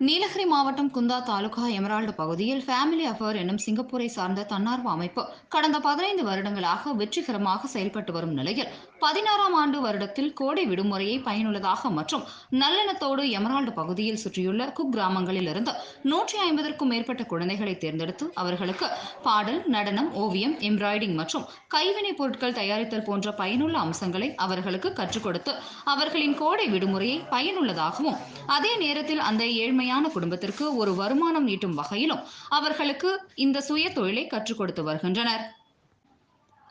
நீலகிரி மாவட்டம் குந்தா தாலுகா எமரால்டு பகுதியில் family affair என்னும் சிங்கப்பூரை சார்ந்த தன்னார்வ அமைப்பு கடந்த பதினைந்து வருடங்களாக வெற்றிகரமாக செயல்பட்டு வரும் நிலையில் பதினாறாம் ஆண்டு வருடத்தில் கோடை விடுமுறையை பயனுள்ளதாக மற்றும் நல்லெண்ணத்தோடு எமரால்டு பகுதியில் சுற்றியுள்ள குக்கிராமங்களில் இருந்து நூற்றி ஐம்பதற்கும் மேற்பட்ட குழந்தைகளை தேர்ந்தெடுத்து அவர்களுக்கு பாடல் நடனம் ஓவியம் எம்ப்ராய்டிங் மற்றும் கைவினைப் பொருட்கள் தயாரித்தல் போன்ற பயனுள்ள அம்சங்களை அவர்களுக்கு கற்றுக் கொடுத்து அவர்களின் கோடை விடுமுறையை பயனுள்ளதாகவும் அதே நேரத்தில் அந்த ஏழ்மையான குடும்பத்திற்கு ஒரு வருமானம் ஈட்டும் வகையிலும் அவர்களுக்கு இந்த சுய தொழிலை கற்றுக் கொடுத்து வருகின்றனர்.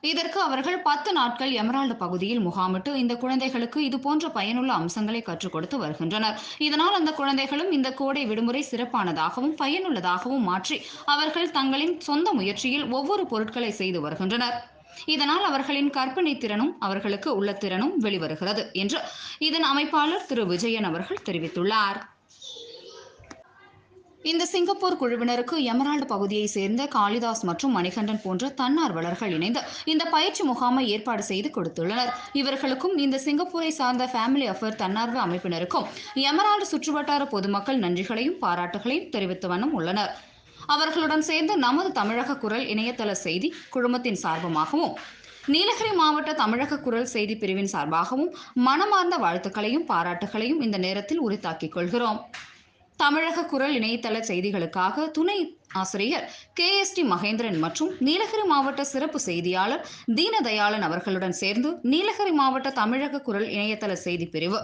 இதற்கு அவர்கள் பத்து நாட்கள் எமரால்டு பகுதியில் முகாமிட்டு இந்த குழந்தைகளுக்கு இது போன்ற பயனுள்ள அம்சங்களை கற்றுக் கொடுத்து வருகின்றனர். இதனால் அந்த குழந்தைகளும் இந்த கோடை விடுமுறை சிறப்பானதாகவும் பயனுள்ளதாகவும் மாற்றி அவர்கள் தங்களின் சொந்த முயற்சியில் ஒவ்வொரு பொருட்களை செய்து வருகின்றனர். இதனால் அவர்களின் கற்பனை திறனும் அவர்களுக்கு உள்ள திறனும் வெளிவருகிறது என்று இதன் அமைப்பாளர் திரு. விஜயன் அவர்கள் தெரிவித்துள்ளார். இந்த சிங்கப்பூர் குழுவினருக்கு எமரால்டு பகுதியை சேர்ந்த காளிதாஸ் மற்றும் மணிகண்டன் போன்ற தன்னார்வலர்கள் இணைந்து இந்த பயிற்சி முகாமை ஏற்பாடு செய்து கொடுத்துள்ளனர். இவர்களுக்கும் இந்த சிங்கப்பூரை சார்ந்த ஃபேமிலி அஃபேர் தன்னார்வ அமைப்பினருக்கும் எமரால்டு சுற்றுவட்டார பொதுமக்கள் நன்றிகளையும் பாராட்டுகளையும் தெரிவித்த வண்ணம் உள்ளனர். அவர்களுடன் சேர்ந்து நமது தமிழக குரல் இணையதள செய்தி குழுமத்தின் சார்பமாகவும் நீலகிரி மாவட்ட தமிழக குரல் செய்தி பிரிவின் சார்பாகவும் மனமார்ந்த வாழ்த்துக்களையும் பாராட்டுகளையும் இந்த நேரத்தில் உரித்தாக்கிக் கொள்கிறோம். தமிழக குரல் இணையதள செய்திகளுக்காக துணை ஆசிரியர் கே எஸ் டி மகேந்திரன் மற்றும் நீலகிரி மாவட்ட சிறப்பு செய்தியாளர் தீனதயாளன் அவர்களுடன் சேர்ந்து நீலகிரி மாவட்ட தமிழக குரல் இணையதள செய்தி பிரிவு.